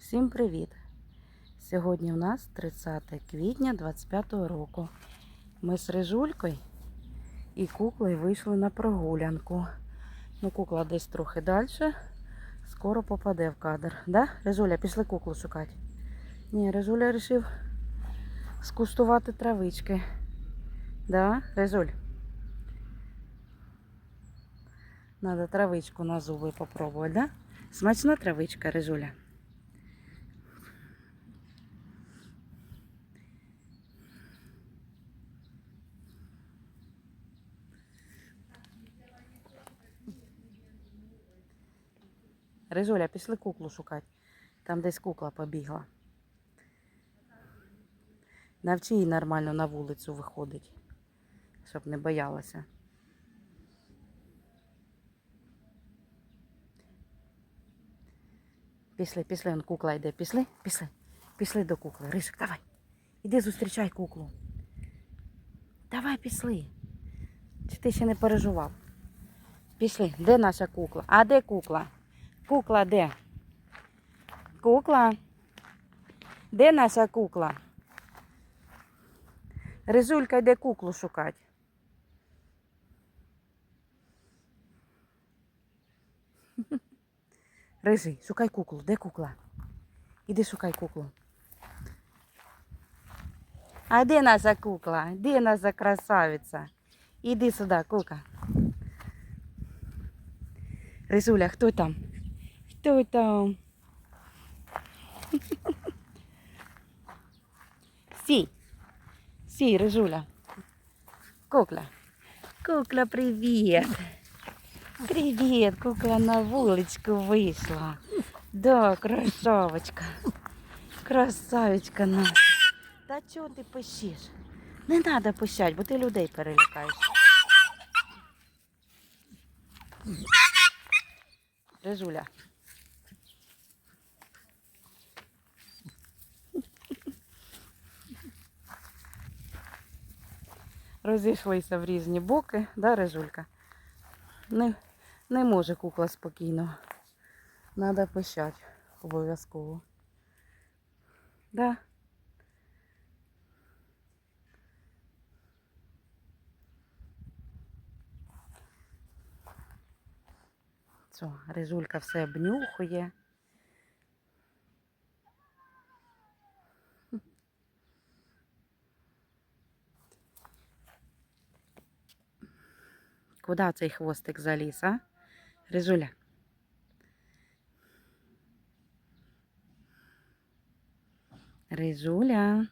Всім привіт! Сьогодні в нас 30 квітня 25 року. Ми з Рижулькою і куклою вийшли на прогулянку. Ну, кукла десь трохи далі. Скоро попаде в кадр. Да? Рижуля, пішли куклу шукати. Ні, Рижуля вирішив скуштувати травички. Да, Рижуль? Надо травичку на зуби попробувати, да? Смачна травичка, Рижуля. Рижуля, пішли куклу шукати. Там десь кукла побігла. Навчи її нормально на вулицю виходить, щоб не боялася. Пішли, пішли, он кукла йде. Пішли, пішли, пішли до кукли. Рижик, давай. Іди зустрічай куклу. Давай пішли. Чи ти ще не переживав? Пішли. Де наша кукла? А де кукла? Кукла де? Кукла? Де наша кукла? Рижулька йде куклу шукати. Рижий, шукай куклу. Де кукла? Іди шукай куклу. А де наша кукла? Де наша красавиця? Іди сюди, кукла. Ризуля, хто там? Хто там? Сій. Сій, Рижуля. Кукла. Кукла, привіт. Привіт, кукла на вуличку вийшла. Да, красавочка. Красавичка наша. Та чого ти пищиш? Не треба пищати, бо ти людей перелякаєш. Рижуля. Розійшлися в різні боки, да, Рижулька? Не, не може кукла спокійно. Надо пищати обов'язково. Да. Все, Рижулька все обнюхує. Куда цей хвостик заліз, а? Рижуля. Рижуля.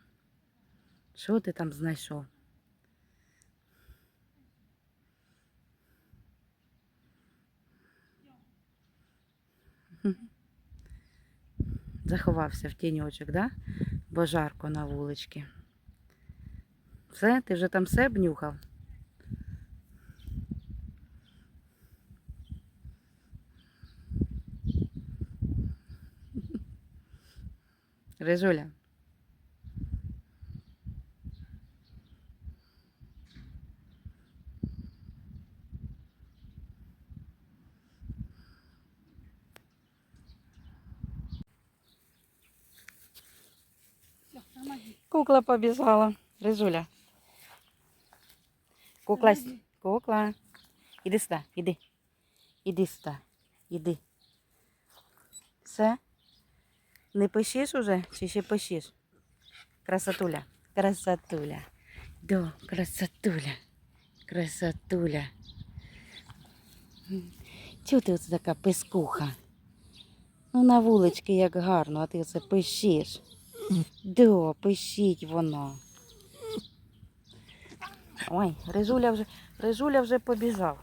Що ти там знайшов? Заховався в тіньочок, да? Бо жарко на вуличці. Все, ти вже там все обнюхав? Рижуля. Кукла побежала. Рижуля. Кукла. с- Кукла. Іди сюди, іди. Іди сюди. Іди. Все? Не пишеш уже? Чи ще пишеш? Красотуля. Красотуля. Да, красотуля. Красотуля. Чого ти оце така пискуха? Ну, на вулички як гарно, а ти оце пишеш. Да, пишіть воно. Ой, Рижуля вже, Рижуля вже побіжав.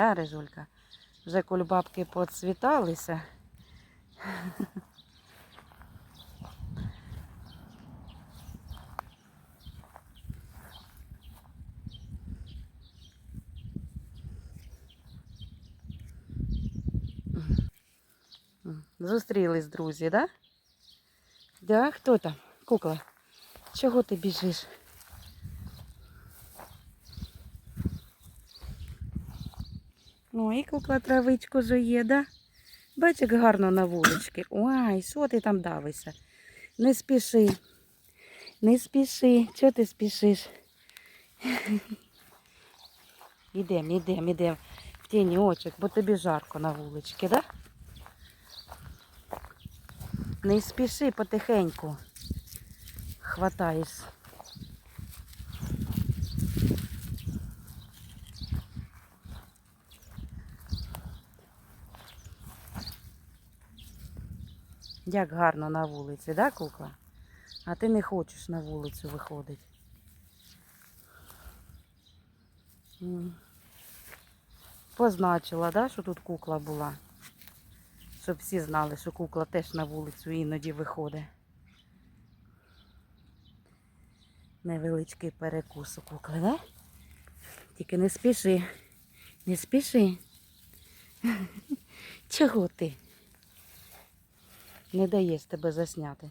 Да, Рижулька? Вже кульбабки поцвіталися. Зустрілись друзі, да? Да, хто там? Кукла. Чого ти біжиш? Ой, кукла травичку жує, да? Бач, як гарно на вулички. Ой, що ти там давишся? Не спіши. Не спіши. Чого ти спішиш? Ідем, ідем, ідем в тіні очок, бо тобі жарко на вуличці, да? Не спіши потихеньку. Хватаєш. Як гарно на вулиці, да, кукла? А ти не хочеш на вулицю виходити. Позначила, да, що тут кукла була. Щоб всі знали, що кукла теж на вулицю іноді виходить. Невеличкий перекус у кукли, да? Тільки не спіши. Не спіши. Чого ти? Не даєш тебе засняти.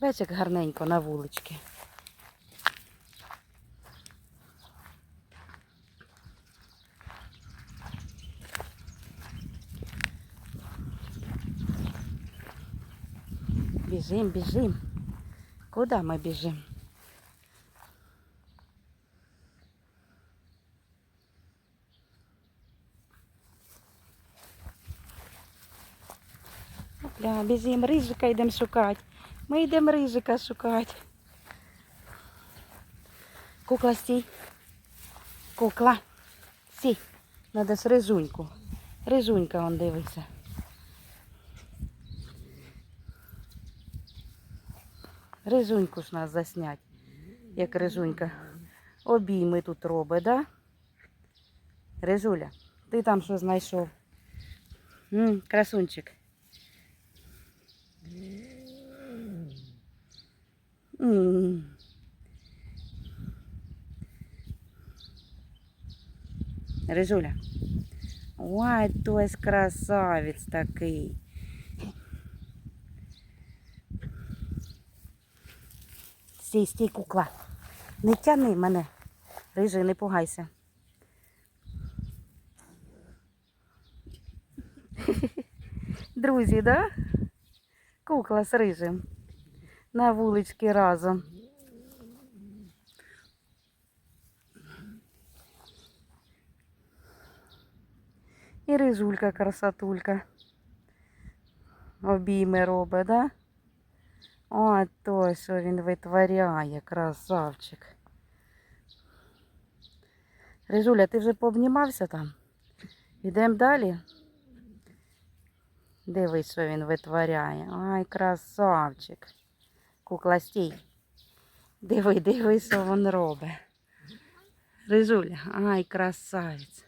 Бач, як гарненько на вуличці. Біжим, біжим. Куди ми біжимо? Опля, біжимо, рижика йдемо шукати. Ми йдемо рижика шукати. Кукла, стій. Кукла. Стій. Надо ж рижуньку. Рижунька, он дивиться. Рижуньку ж нас заснять, як рижунька. Обійми тут робить, да? Рижуля, ти там що знайшов? М, красунчик. М. Рижуля. Ой, той красавець такий. Стій, стій, кукла. Не тяни мене. Рижий, не пугайся. Друзі, да? Кукла з рижем. На вулички разом. І рижулька красотулька. Обійми робить, да? О, той, що він витворяє, красавчик. Рижуля, ти вже пообнімався там? Йдемо далі. Дивись, що він витворяє. Ай, красавчик. Кукла стій. Диви, диви, що він робить. Рижуля, ай, красавець.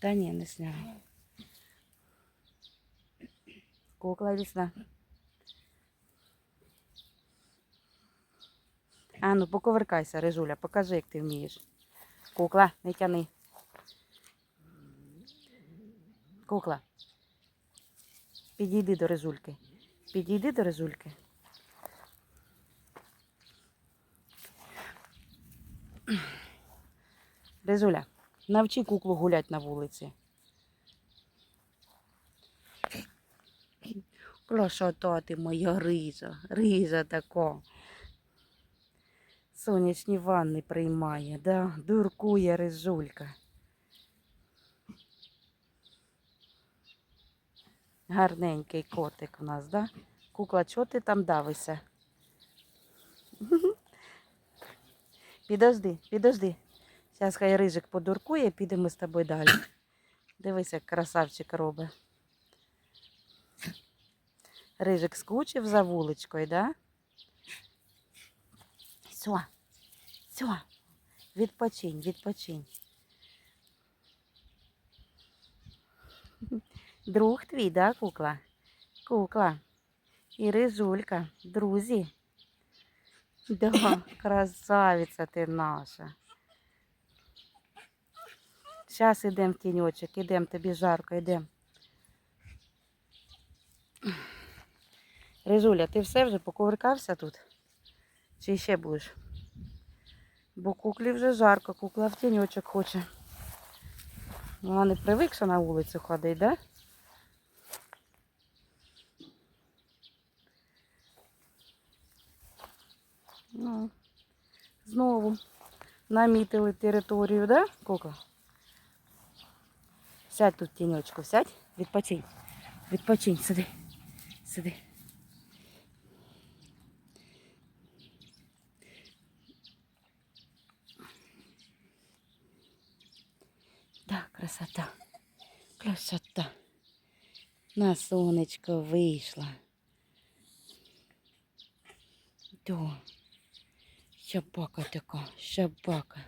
Та ні, не сняв. Кукла лісна. А ну поковеркайся, Рижуля, покажи, як ти вмієш. Кукла, не тяни. Кукла. Підійди до Рижульки. Підійди до Рижульки. Рижуля, навчи куклу гулять на вулиці. Красота ти моя риза, риза така. Сонячні ванни приймає, да? Дуркує рижулька. Гарненький котик у нас, да? Кукла, чого ти там давишся? Підожди, підожди. Зараз хай рижик подуркує, підемо з тобою далі. Дивись, як красавчик робить. Рижик скучив за вуличкою, да? Все, все, відпочинь, відпочинь. Друг твій, да, кукла? Кукла. І рижулька, друзі. Да, красавиця ти наша. Зараз ідемо в тіньочок, ідемо, тобі жарко, йдемо. Рижуля, ти все вже покувиркався тут? Чи ще будеш? Бо куклі вже жарко, кукла в тіньочок хоче. Вона не привикша на вулицю ходить, да? Ну, знову намітили територію, да, кукла? Сядь тут тіньочку, сядь, відпочинь. Відпочинь, сиди. Сиди. Да, красота. Красота. На сонечко вийшла. Да. Щабака така, щабака.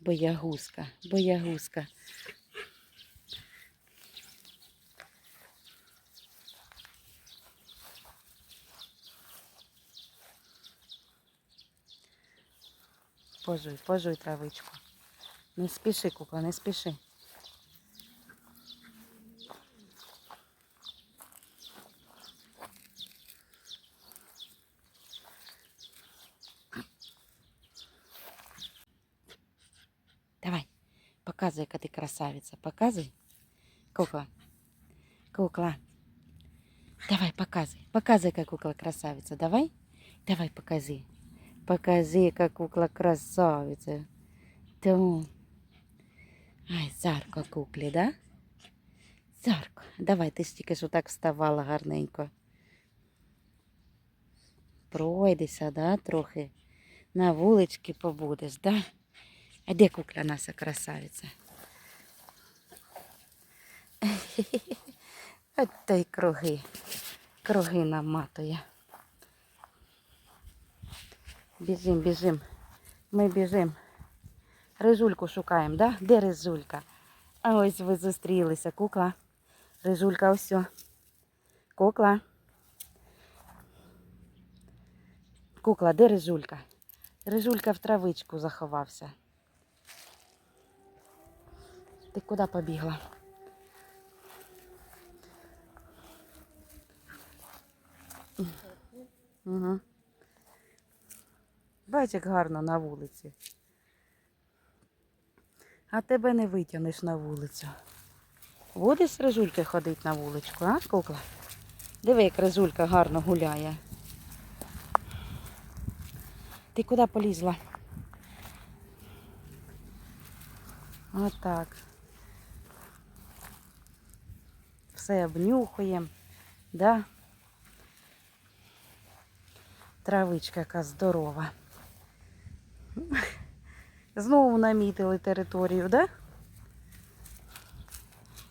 Боягузка, боягузка. Пожуй, пожуй травичку. Не спіши, кукла, не спіши. Давай, показуй, яка ти красавиця. Показуй. Кукла. Кукла. Давай, показуй. Показуй, яка кукла красавиця. Давай. Давай, покажи. Покажи, яка кукла красавиця. То. Ай, Зарко куклі, да? Зарко, давай, ти ж тільки так вставала гарненько. Пройдися, да, трохи. На вулички побудеш, да? А де кукля наша красавиця? От та й круги. Круги наматує. Біжим, біжим. Ми біжим. Рижульку шукаємо, да? Де рижулька? А ось ви зустрілися. Кукла. Рижулька ось. Кукла. Кукла, де рижулька? Рижулька в травичку заховався. Ти куди побігла? Угу. Бач, як гарно на вулиці. А тебе не витягнеш на вулицю. Будеш з Рижулькою ходити на вуличку, а, кукла? Диви, як Рижулька гарно гуляє. Ти куди полізла? Отак. Все обнюхуємо, да? Травичка яка здорова. Знову намітили територію, да?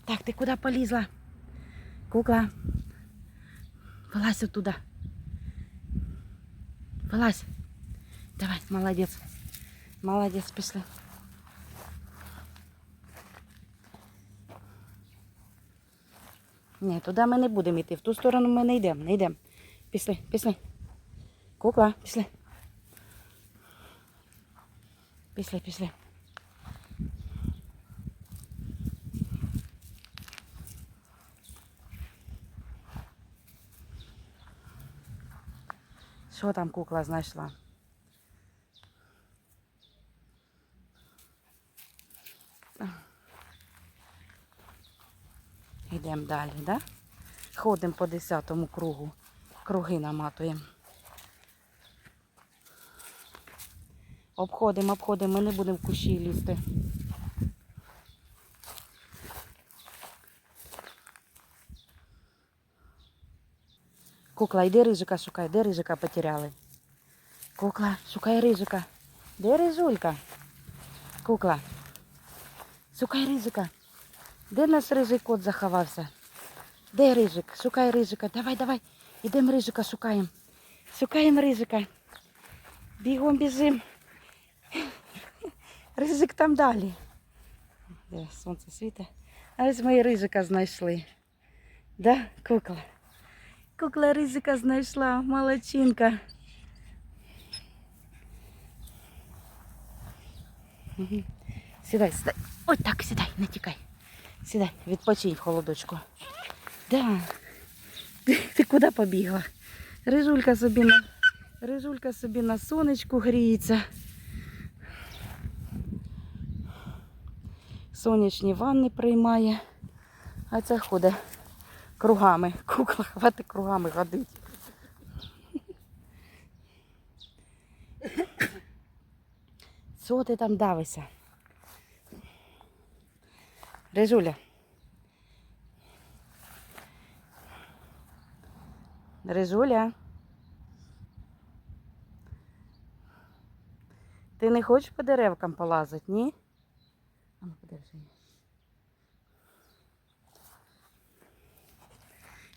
Так, ти куди полізла? Кукла. Вилазь оттуда. Вилазь. Давай, молодець. Молодець, пішли. Ні, туди ми не будемо йти. В ту сторону ми не йдемо, не йдемо. Пішли, пішли. Кукла, пішли. Пішли, пішли. Що там кукла знайшла? Йдемо далі, да? Ходимо по десятому кругу. Круги наматуємо. Обходимо, обходимо, ми не будемо в кущі лізти. Кукла, йди рижика шукай, де рижика потеряли? Кукла, шукай рижика. Де рижулька? Кукла. Шукай рижика. Де наш рижий кот заховався? Де рижик? Шукай рижика. Давай, давай. Ідемо рижика шукаємо. Шукаємо рижика. Бігом біжим. Рижик там далі. Де сонце світить. Ось ми рижика знайшли. Да, кукла? Кукла рижика знайшла, молодчинка. Сідай, сідай. Ой, так, сідай, не тікай. Сідай, відпочинь в холодочку. Да. Ти, ти куди побігла? Рижулька собі на, Рижулька собі на сонечку гріється. Сонячні ванни приймає, а ця ходить кругами. Кукла хватить кругами ходить. Що ти там давишся? Рижуля. Рижуля. Ти не хочеш по деревкам полазити, ні? А ну подержи.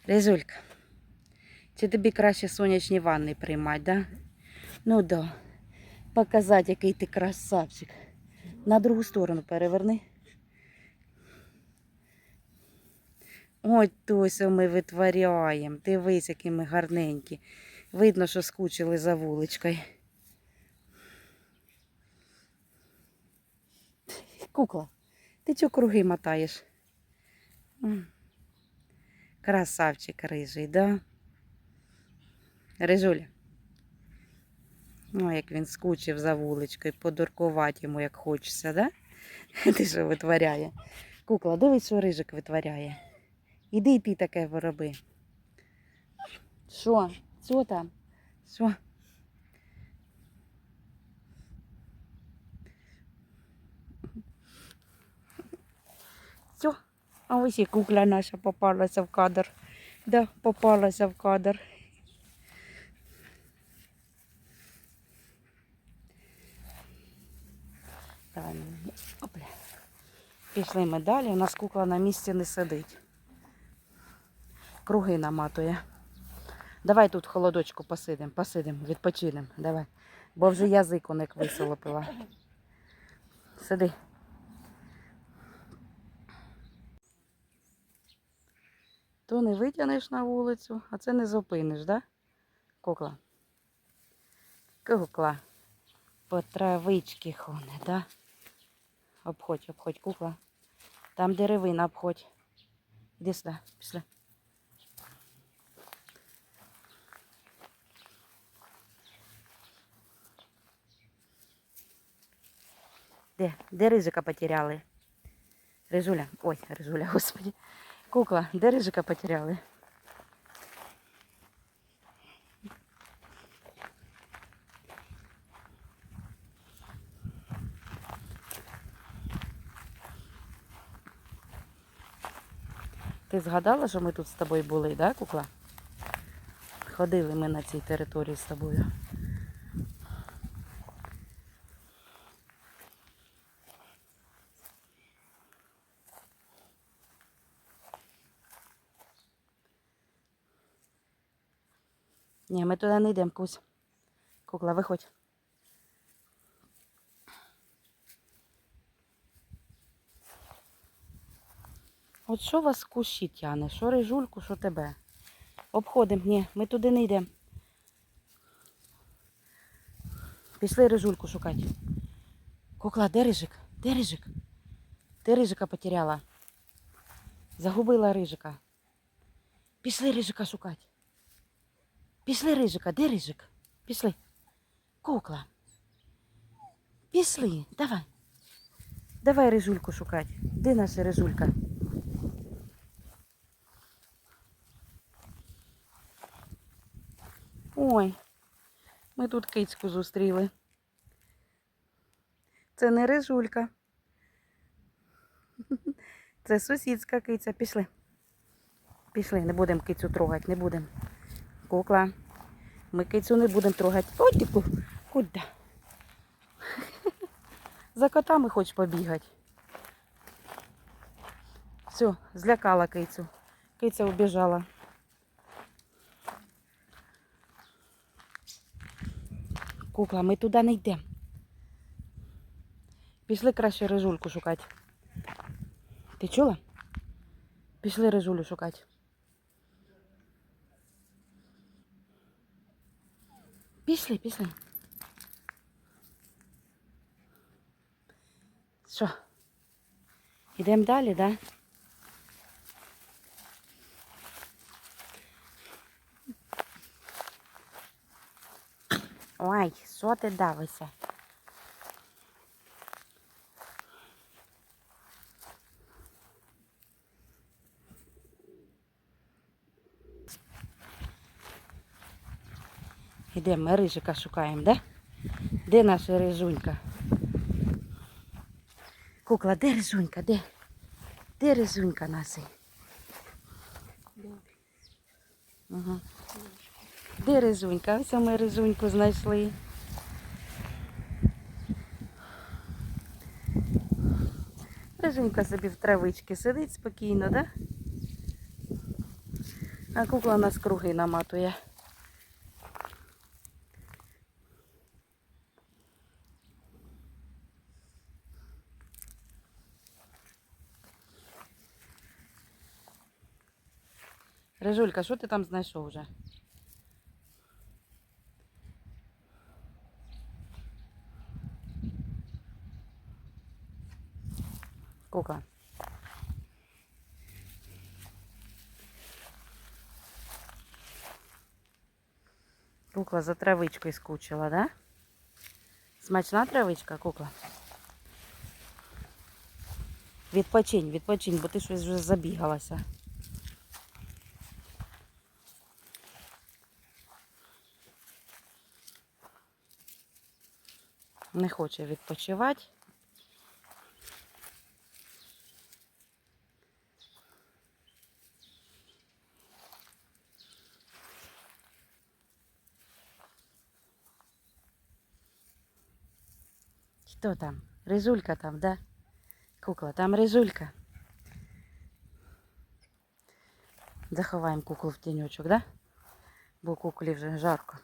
Рижулька, чи тобі краще сонячні ванни приймати, да? Ну да. Показати, який ти красавчик. На другу сторону переверни. Ой, Тосю, ми витворяємо. Дивись, які ми гарненькі. Видно, що скучили за вуличкою. Кукла, ти чого круги мотаєш? Красавчик рижий, да? Рижуля. Ну, як він скучив за вуличкою, подуркувати йому, як хочеться, да? Ти що витворяє? Кукла, дивись, що рижик витворяє. Іди і ти таке вироби. Що? Що там? Що? Все. А ось і кукла наша попалася в кадр. Да, попалася в кадр. Опля. Пішли ми далі. У нас кукла на місці не сидить. Круги наматує. Давай тут холодочку посидимо, посидимо, відпочинемо. Давай. Бо вже язик у них висолопила. Сиди. То не витягнеш на вулицю, а це не зупиниш, да? Кукла. Кукла. По травички хоне, да? Обходь, обходь, кукла. Там деревина обходь. Іди сюди, пішли. Де? Де рижика потеряли? Рижуля. Ой, Рижуля, господи. Кукла, де рижика потеряли? Ти згадала, що ми тут з тобою були, да, кукла? Ходили ми на цій території з тобою. Ні, ми туди не йдемо, кусь. Кукла, виходь. От що вас кущі тяне? Що рижульку, що тебе? Обходимо. Ні, ми туди не йдемо. Пішли рижульку шукати. Кукла, де рижик? Де рижик? Ти рижика потеряла. Загубила рижика. Пішли рижика шукати. Пішли рижика, де рижик? Пішли. Кукла. Пішли, давай. Давай рижульку шукати. Де наша рижулька? Ой, ми тут кицьку зустріли. Це не рижулька. Це сусідська киця. Пішли. Пішли, не будемо кицю трогати, не будемо. Кукла. Ми кицю не будемо трогати. Ой, ти ку- куди? За котами хочеш побігати. Все, злякала кицю. Киця убіжала. Кукла, ми туди не йдемо. Пішли краще рижульку шукати. Ти чула? Пішли рижулю шукати. Пішли, пішли. Що? Йдемо далі, так? Да? Ой, що ти давишся? Ідемо, ми рижика шукаємо, де? Де наша рижунька? Кукла, де рижунька? Де? Де рижунька наша? Угу. Де рижунька? Ось ми рижуньку знайшли. Рижунька собі в травичці сидить спокійно, да? А кукла нас круги наматує. Рижулька, що ти там знайшов вже? Кука. Кукла за травичкою скучила, да? Смачна травичка, кукла? Відпочинь, відпочинь, бо ти щось вже забігалася. Не хоче відпочивати. Хто там? Рижулька там, да? Кукла, там рижулька. Заховаємо куклу в тіньочок, да? Бо куклі вже жарко.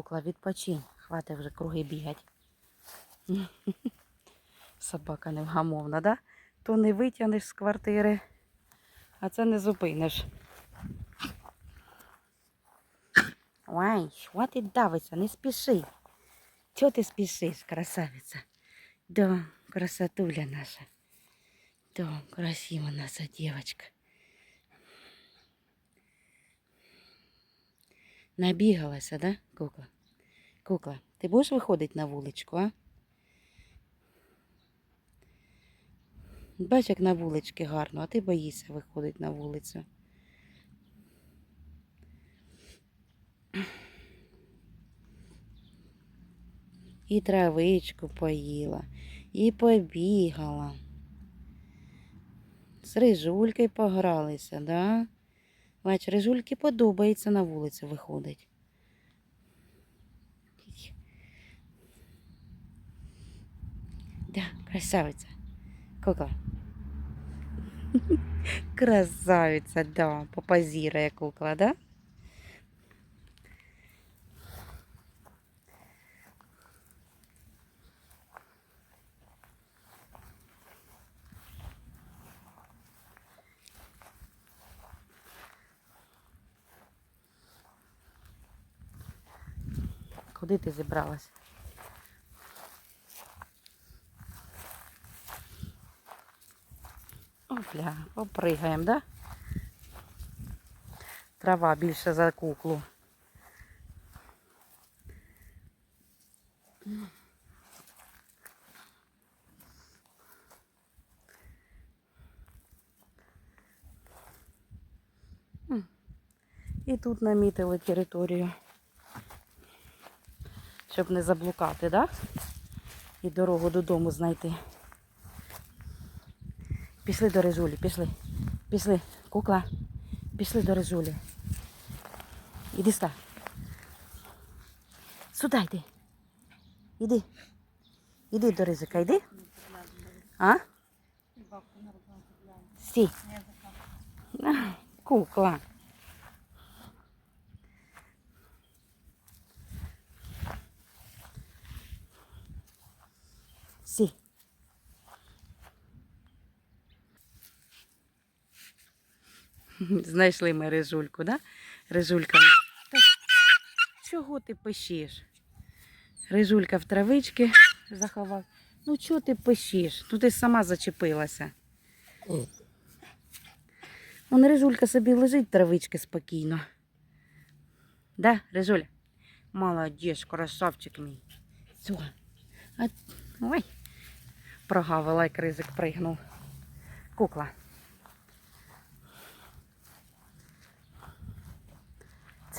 Кукла, відпочинь. Хватить вже круги бігать. Собака невгамовна, да? То не витягнеш з квартири, а це не зупиниш. Ой, ти давиться? Не спіши. Чого ти спішиш, красавиця? Да, красотуля наша. Да, красива наша девочка. Набігалася, да, кукла? Кукла, ти будеш виходити на вуличку, а? Бач, як на вулички гарно, а ти боїшся виходити на вулицю. І травичку поїла, і побігала. З рижулькою погралися, да? Бач, жульки подобається на вулицю виходить. Да, красавиця. Кукла. Красавиця, да, попозірує кукла, да? Куди ти зібралась? Опля, попригаємо, да? Трава більше за куклу. І тут намітили територію. Щоб не заблукати, да? І дорогу додому знайти. Пішли до Рижулі, пішли. Пішли. Кукла. Пішли до Рижулі. Іди ста. Сюди йди. Іди. Іди до ризика, йди. А? Сі. Кукла. Сі. Знайшли ми рижульку, да? Рижулька. Та чого ти пишеш? Рижулька в травички заховав. Ну чого ти пишеш? Ну ти сама зачепилася. Он рижулька собі лежить травички спокійно. Да, рижуля? Молодець, красавчик мій. Все. Ой. Прогавила, як ризик пригнув. Кукла.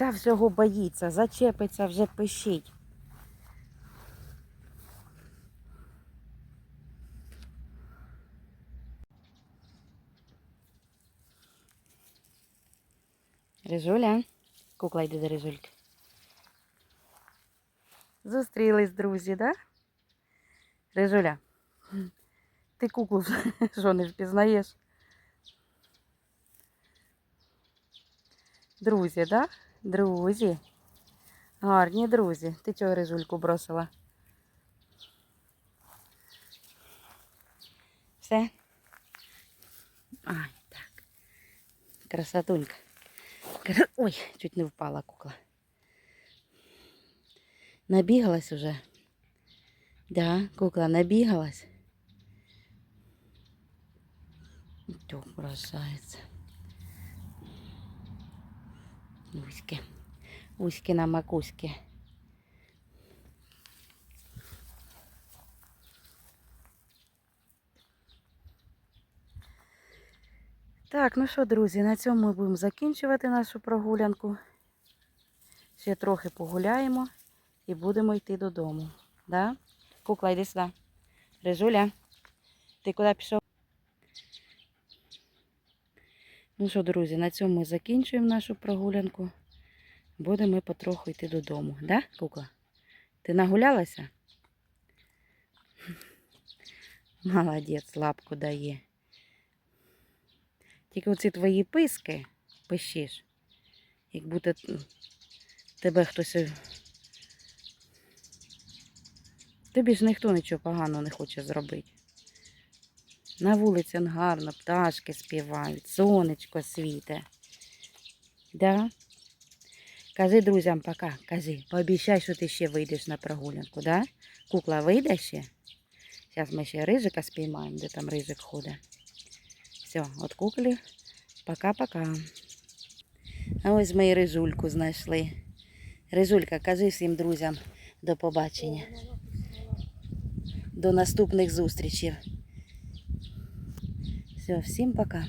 Ця всього боїться, зачепиться, вже пищить. Рижуля. Кукла йде до Рижульки. Зустрілись, друзі, да? Рижуля. Ти куклу що не впізнаєш? Друзі, да? Друзі. Гарні друзі. Ти чого рижульку бросила? Все? Ай, так. Красотулька. Кра- Ой, чуть не впала кукла. Набігалась уже. Да, кукла набігалась. То бросається. Уськи. Уськи на макуськи. Так, ну що, друзі, на цьому ми будемо закінчувати нашу прогулянку. Ще трохи погуляємо і будемо йти додому. Да? Кукла, йди сюди. Рижуля, ти куди пішов? Ну що, друзі, на цьому ми закінчуємо нашу прогулянку. Будемо ми потроху йти додому. Да, кукла? Ти нагулялася? Молодець, лапку дає. Тільки оці твої писки пишеш, як будто тебе хтось. Тобі ж ніхто нічого поганого не хоче зробити. На вулиці гарно, пташки співають, сонечко світе. Да? Кажи друзям пока, кажи, пообіцяй, що ти ще вийдеш на прогулянку, да? Кукла вийде ще? Зараз ми ще рижика спіймаємо, де там рижик ходить. Все, от куклі. Пока-пока. А ось ми і рижульку знайшли. Рижулька, кажи всім друзям до побачення. До наступних зустрічей. Все, всім пока.